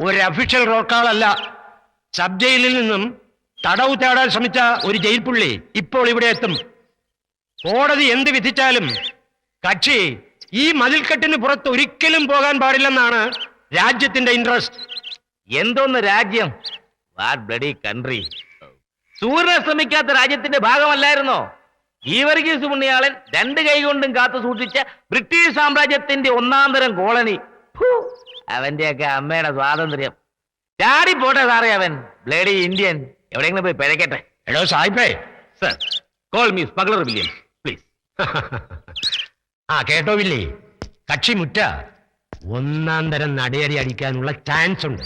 ഒരു official റോക്കാളല്ല sub ജയിലിൽ നിന്നും തടവ് തേടാൻ ശ്രമിച്ച ഒരു ജയിൽ പുള്ളി ഇപ്പോൾ ഇവിടെ എത്തും. കോടതി എന്ത് വിധിച്ചാലും കക്ഷി ഈ മതിൽക്കെട്ടിന് പുറത്ത് ഒരിക്കലും പോകാൻ പാടില്ലെന്നാണ് രാജ്യത്തിന്റെ ഇൻട്രസ്റ്റ് എന്തോന്ന് രാജ്യം? ബ്ലഡി കൺട്രി സൂര്യനെ ശ്രമിക്കാത്ത രാജ്യത്തിന്റെ ഭാഗമല്ലായിരുന്നോ? ഈ വർഗീസ് പുണ്യാളൻ രണ്ട് കൈ കൊണ്ടും കാത്തു സൂക്ഷിച്ച ബ്രിട്ടീഷ് സാമ്രാജ്യത്തിന്റെ ഒന്നാം തരം കോളനി. അവന്റെയൊക്കെ അമ്മയുടെ സ്വാതന്ത്ര്യം. ചാടി പോട്ടെ സാറേ അവൻ. Bloody Indian. എവിടെയെങ്കിലും പോയി പിഴയ്ക്കട്ടെ എടോ സായിപ്പേ. Sir call me smuggler William please ആ കേട്ടോ വില്ലേ. കക്ഷി മുറ്റ. ഒന്നാം തരം നടയടി അടിക്കാനുള്ള ചാൻസ് ഉണ്ട്.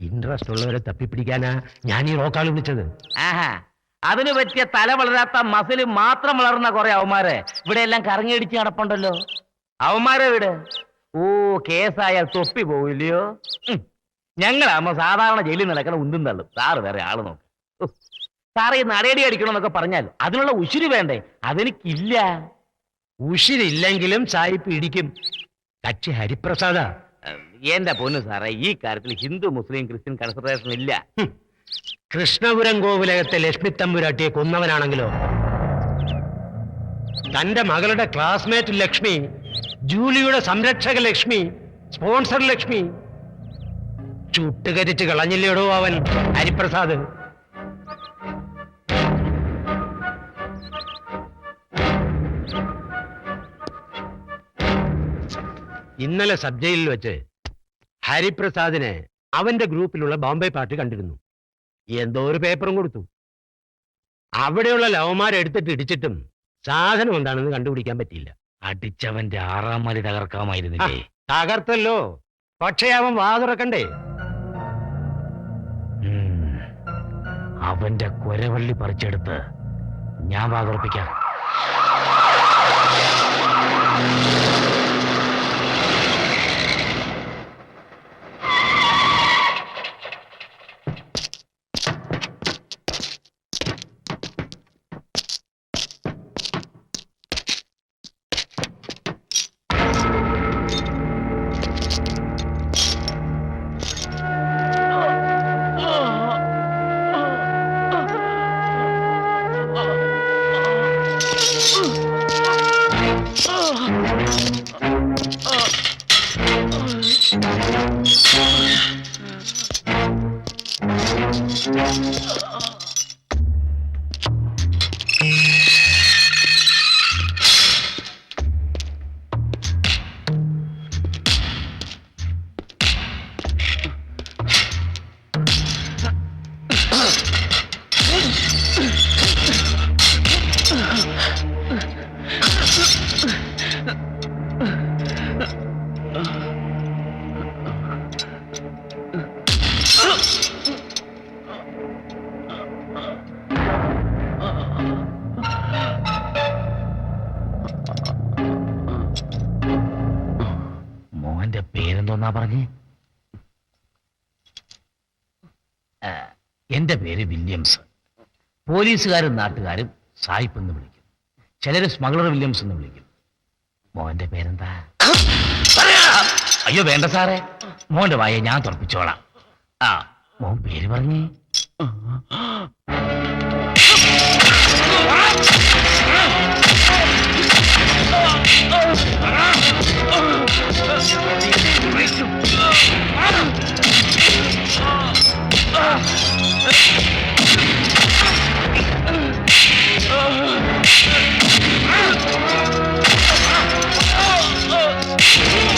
ഇൻട്രസ്റ്റ് ഉള്ളവരെ തപ്പിപ്പിടിക്കാനാ ഞാൻ ഈ റോക്കാൾ വിളിച്ചത്. ആഹാ. അതിന് പറ്റിയ തല വളരാത്ത മസിൽ മാത്രം വളർന്ന കുറെ അവന്മാരെ. ഇവിടെ എല്ലാം കറങ്ങിയടിച്ച് നടപ്പുണ്ടല്ലോ. അവന്മാരെ ഇവിടെ ഓ കേസായാൽ തൊപ്പി പോവില്ലയോ. ഞങ്ങളാകുമ്പോ സാധാരണ ജയിലിൽ നടക്കണ ഉന്തും തള്ളും. സാറ് വേറെ ആൾ നോക്ക്. സാറേ ഈ നടയടി അടിക്കണമെന്നൊക്കെ പറഞ്ഞാൽ അതിനുള്ള ഉശിരി വേണ്ടേ? അതെനിക്കില്ല. ഉശിരില്ലെങ്കിലും സായിപ്പ് ഇടിക്കും കക്ഷി ഹരിപ്രസാദ. എന്റെ പൊന്നു സാറേ ഈ കാര്യത്തിൽ ഹിന്ദു മുസ്ലിം ക്രിസ്ത്യൻ കൺസിഡറേഷൻ ഇല്ല. കൃഷ്ണപുരം കോവിലകത്തെ ലക്ഷ്മി തമ്പുരാട്ടിയെ കൊന്നവനാണെങ്കിലോ? തന്റെ മകളുടെ ക്ലാസ്മേറ്റ് ലക്ഷ്മി ജൂലിയുടെ സംരക്ഷക ലക്ഷ്മി സ്പോൺസർ ലക്ഷ്മി. ചുട്ടുകരിച്ച് കളഞ്ഞില്ലേടോ അവൻ ഹരിപ്രസാദ്. ഇന്നലെ സബ് ജയിലിൽ വെച്ച് ഹരിപ്രസാദിനെ അവന്റെ ഗ്രൂപ്പിലുള്ള ബോംബെ പാർട്ടി കണ്ടിരുന്നു. എന്തോ ഒരു പേപ്പറും കൊടുത്തു. അവിടെയുള്ള ലവന്മാരെടുത്തിട്ട് ഇടിച്ചിട്ടും സാധനം എന്താണെന്ന് കണ്ടുപിടിക്കാൻ പറ്റിയില്ല. അടിച്ചവന്റെ ആറാം മതി തകർക്കാമായിരുന്നില്ലേ? തകർത്തല്ലോ. പക്ഷേ അവൻ വാ തുറക്കണ്ടേ അവന്റെ കുരവള്ളി പറിച്ചെടുത്ത് ഞാൻ വാതുറപ്പിക്കാം. മോഹന്റെ എന്നാ പറഞ്ഞ് എന്റെ പേര് വില്യംസ് പോലീസുകാരും നാട്ടുകാരും സായിപ്പ് എന്ന് വിളിക്കും ചിലര് സ്മഗ്ലർ വില്യംസ് എന്ന് വിളിക്കും മോന്റെ പേരെന്താ അയ്യോ വേണ്ട സാറേ മോന്റെ വായ ഞാൻ തുറപ്പിച്ചോളാം ആ മോൻ പേര് പറഞ്ഞേ Oh, Oh!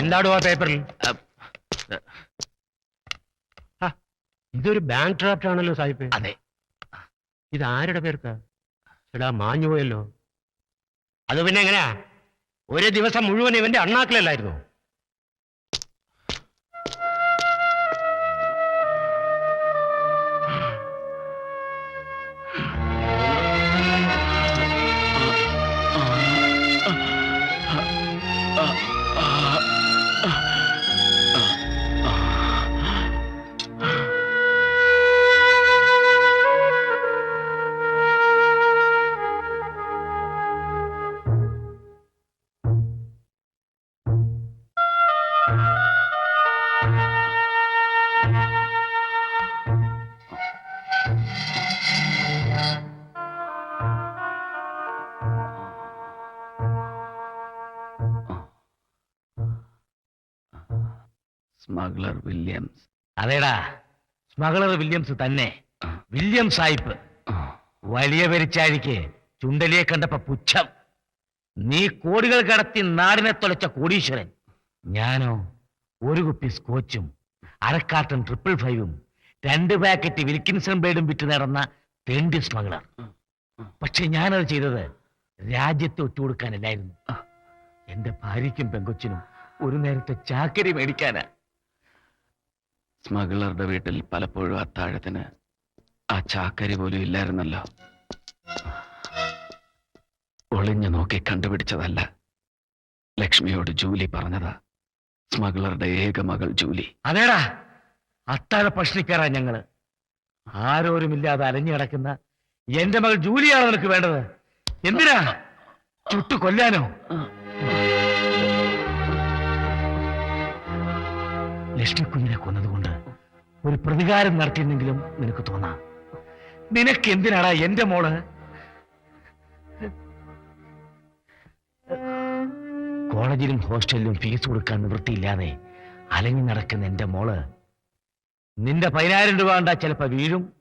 എന്താടോ ആ പേപ്പറിൽ? ഇതൊരു ബാങ്ക് ഡ്രാഫ്റ്റ് ആണല്ലോ സാഹിബ്. അതെ. ഇത് ആരുടെ പേർക്കാ? എടാ മാഞ്ഞു പോയല്ലോ അത് പിന്നെ എങ്ങനെയാ? ഒരു ദിവസം മുഴുവൻ ഇവന്റെ അണ്ണാക്കിലല്ലായിരുന്നു? സ്മഗ്ലർ വില്യംസ് അതേടാ. സ്മഗ്ലർ വില്യംസ് തന്നെ. വില്യം സായിപ്പ്. വലിയ പെരിച്ചാഴിക്ക് ചുണ്ടലിയെ കണ്ടപ്പോ പുച്ഛം. നീ കോടികൾ കടത്തി നാടിനെ തുലച്ച കോടീശ്വരൻ. ഞാനോ ഒരു കുപ്പി സ്കോച്ചും അരക്കാട്ടൻ ട്രിപ്പിൾ ഫൈവും രണ്ട് പാക്കറ്റ് വിൽക്കിൻസൺ ബേഡും വിറ്റ് നടന്ന തെണ്ടി സ്മഗ്ലർ. പക്ഷെ ഞാനത് ചെയ്തത് രാജ്യത്തെ ഒറ്റുകൊടുക്കാനല്ലായിരുന്നു എന്റെ ഭാര്യയ്ക്കും പെങ്കൊച്ചിനും ഒരു നേരത്തെ ചാക്കരി മേടിക്കാനാ. സ്മഗ്ലറുടെ വീട്ടിൽ പലപ്പോഴും അത്താഴത്തിന് ആ ചാക്കരി പോലും ഇല്ലായിരുന്നല്ലോ. ഒളിഞ്ഞു നോക്കി കണ്ടുപിടിച്ചതല്ല. ലക്ഷ്മിയോട് ജൂലി പറഞ്ഞതാ. സ്മഗ്ലറുടെ ഏക മകൾ ജൂലി. അതേടാ അത്താഴ ഭക്ഷണിക്കാരാ ഞങ്ങൾ. ആരോരുമില്ലാതെ അലഞ്ഞു കിടക്കുന്ന എന്റെ മകൾ ജൂലിയാണ് നിനക്ക് വേണ്ടത്? എന്തിനാ? ചുട്ടു കൊല്ലാനോ? ലക്ഷ്മി കുഞ്ഞിനെ കൊന്നതുകൊണ്ട് ഒരു പ്രതികാരം നടത്തിയെന്നെങ്കിലും നിനക്ക് തോന്നാം. നിനക്ക് എന്തിനാടാ എന്റെ മോൾ? കോളേജിലും ഹോസ്റ്റലിലും ഫീസ് കൊടുക്കാൻ നിവൃത്തിയില്ലാതെ അലഞ്ഞു നടക്കുന്ന എന്റെ മോൾ നിന്റെ പതിനായിരം രൂപ കണ്ടാ ചിലപ്പോ വീഴും.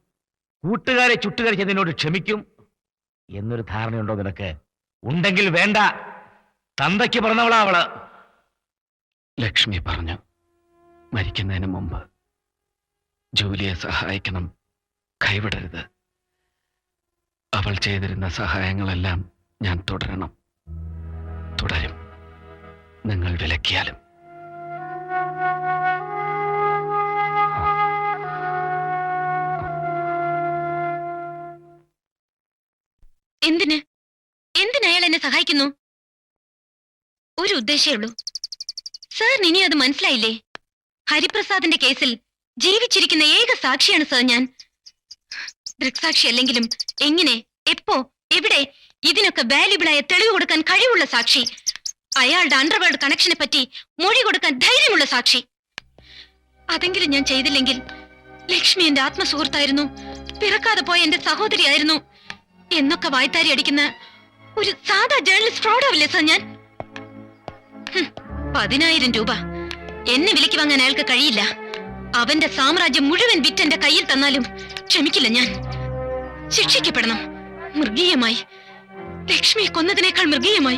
കൂട്ടുകാരെ ചുട്ടുകരിച്ച് നിന്നോട് ക്ഷമിക്കും. എന്നൊരു ധാരണയുണ്ടോ നിനക്ക്? ഉണ്ടെങ്കിൽ വേണ്ട. തന്തയ്ക്ക് പറഞ്ഞവളാ അവൾ. ലക്ഷ്മി പറഞ്ഞു മരിക്കുന്നതിന് മുമ്പ് ജൂലിയെ സഹായിക്കണം. കൈവിടരുത്. അവൾ ചെയ്തിരുന്ന സഹായങ്ങളെല്ലാം ഞാൻ തുടരണം. തുടരും. നിങ്ങൾ വിലക്കിയാലും. എന്തിന്? എന്തിന് അയാൾ എന്നെ സഹായിക്കുന്നു? ഒരു ഉദ്ദേശമേ ഉള്ളൂ. സാറിന് ഇനി അത് മനസ്സിലായില്ലേ? ഹരിപ്രസാദിന്റെ കേസിൽ ജീവിച്ചിരിക്കുന്ന ഏക സാക്ഷിയാണ് സാർ ഞാൻ. ദൃക്സാക്ഷി അല്ലെങ്കിലും എങ്ങനെ എപ്പോ എവിടെ ഇതിനൊക്കെ വാല്യുബിളായ തെളിവ് കൊടുക്കാൻ കഴിവുള്ള സാക്ഷി അയാളുടെ അണ്ടർവേൾഡ് കണക്ഷനെ പറ്റി മൊഴി കൊടുക്കാൻ ധൈര്യമുള്ള സാക്ഷി. അതെങ്കിലും ഞാൻ ചെയ്തില്ലെങ്കിൽ ലക്ഷ്മി എന്റെ ആത്മസുഹൃത്തായിരുന്നു. പിറക്കാതെ പോയ എന്റെ സഹോദരിയായിരുന്നു. എന്നൊക്കെ വായ്ത്താരി അടിക്കുന്ന ഒരു സാധാ ജേർണലിസ്റ്റ് ഫ്രോഡാവില്ലേ സാർ ഞാൻ? പതിനായിരം രൂപ. എന്നെ വിലക്ക് വാങ്ങാൻ അയാൾക്ക് കഴിയില്ല. അവന്റെ സാമ്രാജ്യം മുഴുവൻ വിറ്റ് എന്റെ കയ്യിൽ തന്നാലും ക്ഷമിക്കില്ല ഞാൻ. ശിക്ഷിക്കപ്പെടണം. മൃഗീയമായി. ലക്ഷ്മിയെ കൊന്നതിനേക്കാൾ മൃഗീയമായി.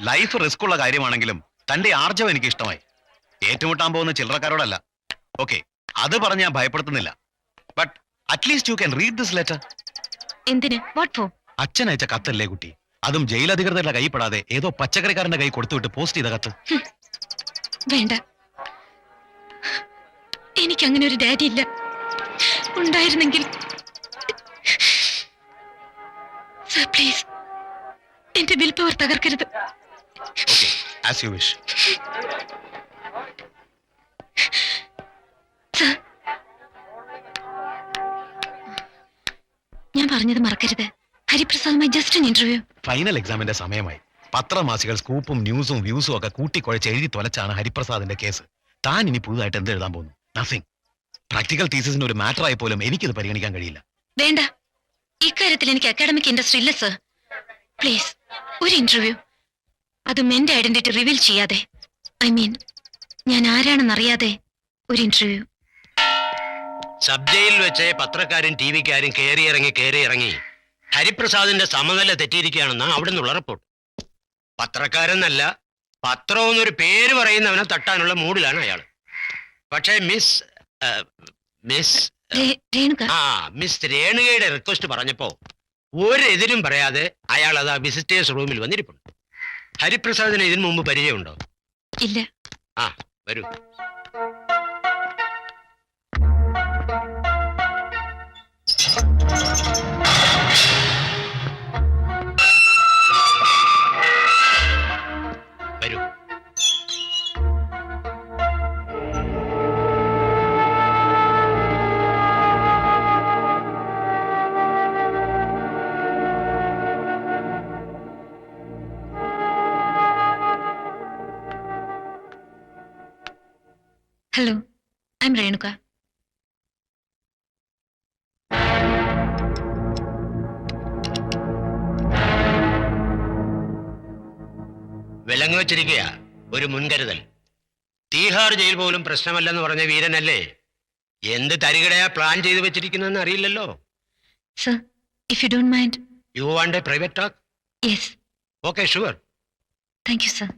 ലൈഫ് റിസ്ക് ഉള്ള കാര്യമാണെങ്കിലും തന്റെ ആർജവം എനിക്ക് ഇഷ്ടമായി. ഏറ്റുമുട്ടാൻ പോകുന്ന ചില്ലറക്കാരോടല്ല. ഓക്കെ അത് പറഞ്ഞ് ഞാൻ ഭയപ്പെടുത്തുന്നില്ല. But at least you can read this letter എന്തിന്? വാട്ട് ഫോർ അച്ഛൻ അയച്ച കത്തല്ലേ കുട്ടി? അതും ജയിലധികൃതരുടെ കൈപ്പെടാതെ ഏതോ പച്ചക്കറിക്കാരന്റെ കൈ കൊടുത്തുവിട്ട് പോസ്റ്റ് ചെയ്ത കത്ത്. വേണ്ട. എനിക്ക് അങ്ങനെ ഒരു ഡാഡി ഇല്ല. ഉണ്ടായിരുന്നെങ്കിൽ സർ പ്ലീസ് എന്റെ വിൽ പവർ തകർക്കരുത്. ഓക്കെ ആസ് യു വിഷ് ഞാൻ പറഞ്ഞത് മറക്കരുത്. ഹരിപ്രസാദുമായി ജസ്റ്റ് ഇന്റർവ്യൂ ഫൈനൽ എക്സാമിന്റെ സമയമായി. പത്രമാസികൾ സ്കൂപ്പും ന്യൂസും വ്യൂസും ഒക്കെ കൂട്ടിക്കുഴച്ച് എഴുതി തൊലച്ചാണ് ഹരിപ്രസാദിന്റെ കേസ് താൻ ഇനി പുതുതായിട്ട് എന്ത് എഴുതാൻ പോകുന്നു? നത്തിങ് പ്രാക്ടിക്കൽ തീസിന് ഒരു മാറ്റർ ആയി പോലും എനിക്കിത് പരിഗണിക്കാൻ കഴിയില്ല. വേണ്ട. ഇക്കാര്യത്തിൽ എനിക്ക് അക്കാഡമിക് ഇൻട്രസ്റ്റ് ഇല്ല സർ പ്ലീസ് ഒരു ഇന്റർവ്യൂ അതും എന്റെ ഐഡന്റിറ്റി റിവീൽ ചെയ്യാതെ. ഐ മീൻ ഞാൻ ആരാണെന്നറിയാതെ ഒരു ഇന്റർവ്യൂ സബ് ജയിൽ വെച്ച് പത്രക്കാരും ടി വിക്കാരും കയറി ഇറങ്ങി കയറി ഇറങ്ങി ഹരിപ്രസാദിന്റെ സമനില തെറ്റിയിരിക്കുകയാണെന്നാണ് അവിടെ നിന്നുള്ള റിപ്പോർട്ട് പത്രക്കാരെന്നല്ല പത്രം എന്നൊരു പേര് പറയുന്നവനെ തട്ടാനുള്ള മൂഡിലാണ് അയാൾ പക്ഷേ മിസ് മിസ് ആ മിസ് രേണുകയുടെ റിക്വസ്റ്റ് പറഞ്ഞപ്പോ ഒരെതിരും പറയാതെ അയാൾ അത് ആ വിസിറ്റേഴ്സ് റൂമിൽ വന്നിരിപ്പുണ്ട്. ഹരിപ്രസാദിന് ഇതിനു മുമ്പ് പരിചയമുണ്ടോ? ഇല്ല. ആ വരൂ. വിലങ്ങ് വെച്ചിരിക്കുക ഒരു മുൻകരുതൽ. തീഹാർ ജയിൽ പോലും പ്രശ്നമല്ലെന്ന് പറഞ്ഞ വീരനല്ലേ? എന്ത് തരികടയാ പ്ലാൻ ചെയ്തു വെച്ചിരിക്കുന്നതെന്ന് അറിയില്ലല്ലോ? Sir if you don't mind you want a private talk yes okay sure thank you sir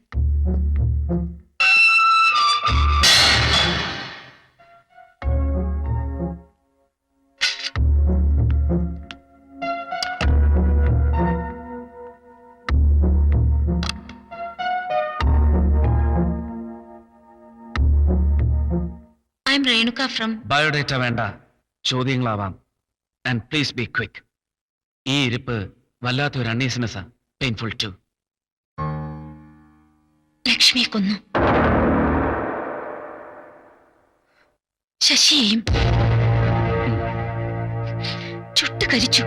Renuka from biodata വേണ്ട. ചോദ്യങ്ങളാവാം. ആൻഡ് പ്ലീസ് ബി ക്വിക്ക് ഈ ഇരിപ്പ് വല്ലാത്തൊരു അൺഈസിനെസ്സാ പെയിൻഫുൾ ടു ലക്ഷ്മിയെ കൊന്നു. ശശിയെയും ചുട്ടു കരിച്ചു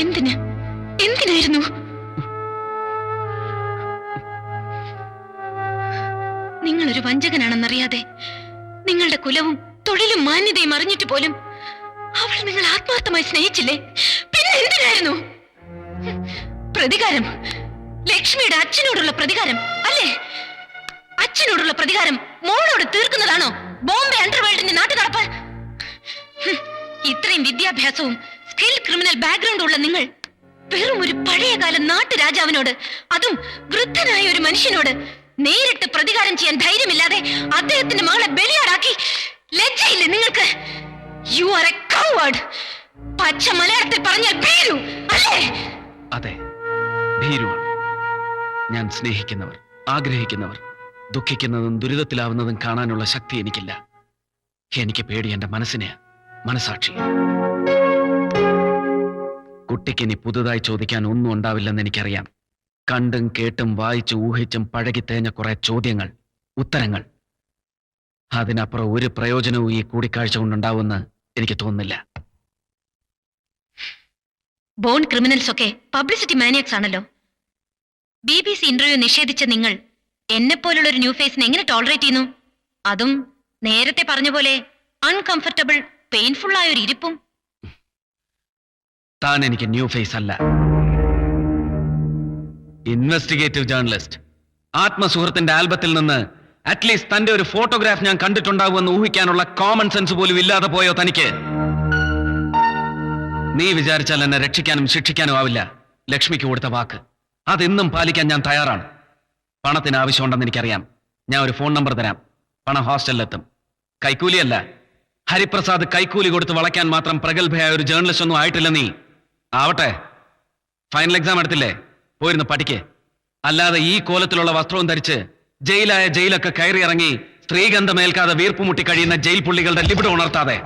എന്തിന്? എന്തിനായിരുന്നു? നിങ്ങളൊരു വഞ്ചകനാണെന്നറിയാതെ നിങ്ങളുടെ കുലവും തൊഴിലും മാന്യതയും അറിഞ്ഞിട്ട് പോലും അവൾ നിങ്ങൾ ആത്മാർത്ഥമായി സ്നേഹിച്ചില്ലേ? പിന്നെ എന്തിനായിരുന്നു? പ്രതികാരം. ലക്ഷ്മിയുടെ അച്ഛനോടുള്ള പ്രതികാരം അല്ലേ? അച്ഛനോടുള്ള പ്രതികാരം മോളോട് തീർക്കുന്നതാണോ? ബോംബെ അണ്ടർവേൾഡിന്റെ നാട്ടു നടപ്പ് ഇത്രയും വിദ്യാഭ്യാസവും സ്കിൽ ക്രിമിനൽ ബാക്ക്ഗ്രൗണ്ടും ഉള്ള നിങ്ങൾ വെറും ഒരു പഴയകാല നാട്ടുരാജാവിനോട് അതും വൃദ്ധനായ ഒരു മനുഷ്യനോട് നേരിട്ട് പ്രതികാരം ചെയ്യാൻ ധൈര്യമില്ലാതെ അദ്ദേഹത്തിന്റെ മകളെ ബലിയാടാക്കി ലജ്ജയില്ലേ നിങ്ങൾക്ക്? യു ആർ എ കൗവേർഡ് പച്ച മലയാളത്തിൽ പറഞ്ഞാൽ ഭീരു അല്ലേ? അതെ ഭീരുവാണ്. ഞാൻ സ്നേഹിക്കുന്നവർ ആഗ്രഹിക്കുന്നവർ ദുഃഖിക്കുന്നതും ദുരിതത്തിലാവുന്നതും കാണാനുള്ള ശക്തി എനിക്കില്ല. എനിക്ക് പേടി എന്റെ മനസ്സിനെ മനസാക്ഷി. കുട്ടിക്ക് ഇനി പുതുതായി ചോദിക്കാൻ ഒന്നും ഉണ്ടാവില്ലെന്ന് എനിക്കറിയാം. കണ്ടും കേട്ടും വായിച്ചും ഊഹിച്ചും പഴകി തേഞ്ഞ കുറെ ചോദ്യങ്ങൾ ഉത്തരങ്ങൾ. അതിനപ്പുറം ഒരു പ്രയോജനവും ഈ കൂടിക്കാഴ്ച കൊണ്ടുണ്ടാവുമെന്ന് എനിക്ക് തോന്നുന്നില്ല. ബോൺ ക്രിമിനൽസ് ഒക്കെ പബ്ലിസിറ്റി മാനിയക്സ് ആണല്ലോ. ബി ബി സി ഇന്റർവ്യൂ നിഷേധിച്ച നിങ്ങൾ എന്നെ പോലുള്ള ഒരു ന്യൂ ഫേസിനെ എങ്ങനെ ടോളറേറ്റ് ചെയ്യുന്നു? അതും നേരത്തെ പറഞ്ഞ പോലെ അൺകംഫർട്ടബിൾ പെയിൻഫുൾ ആയ ഒരു ഇരിപ്പും. താൻ എനിക്ക് ന്യൂ ഫേസ് അല്ല. ഇൻവെസ്റ്റിഗേറ്റീവ് ജേർണലിസ്റ്റ് ആത്മസുഹൃത്തിന്റെ ആൽബത്തിൽ നിന്ന് അറ്റ്ലീസ്റ്റ് തന്റെ ഒരു ഫോട്ടോഗ്രാഫ് ഞാൻ കണ്ടിട്ടുണ്ടാവുമെന്ന് ഊഹിക്കാനുള്ള കോമൺ സെൻസ് പോലും ഇല്ലാതെ പോയോ തനിക്ക്? നീ വിചാരിച്ചാൽ എന്നെ രക്ഷിക്കാനും ശിക്ഷിക്കാനും ആവില്ല. ലക്ഷ്മിക്ക് കൊടുത്ത വാക്ക്. അതെന്നും പാലിക്കാൻ ഞാൻ തയ്യാറാണ്. പണത്തിന് ആവശ്യമുണ്ടെന്ന് എനിക്കറിയാം. ഞാൻ ഒരു ഫോൺ നമ്പർ തരാം. പണം ഹോസ്റ്റലിലെത്തും. കൈക്കൂലിയല്ല. ഹരിപ്രസാദ് കൈക്കൂലി കൊടുത്ത് വളയ്ക്കാൻ മാത്രം പ്രഗത്ഭയായ ഒരു ജേർണലിസ്റ്റ് ഒന്നും ആയിട്ടില്ല നീ. ആവട്ടെ. ഫൈനൽ എക്സാം എടുത്തില്ലേ? പോയിരുന്ന് പഠിക്ക് അല്ലാതെ ഈ കോലത്തിലുള്ള വസ്ത്രവും ധരിച്ച് ജയിലായ ജയിലൊക്കെ കയറി ഇറങ്ങി സ്ത്രീഗന്ധമേൽക്കാതെ വീർപ്പുമുട്ടി കഴിയുന്ന ജയിൽ പുള്ളികളുടെ ലിബിഡ് ഉണർത്താതെ.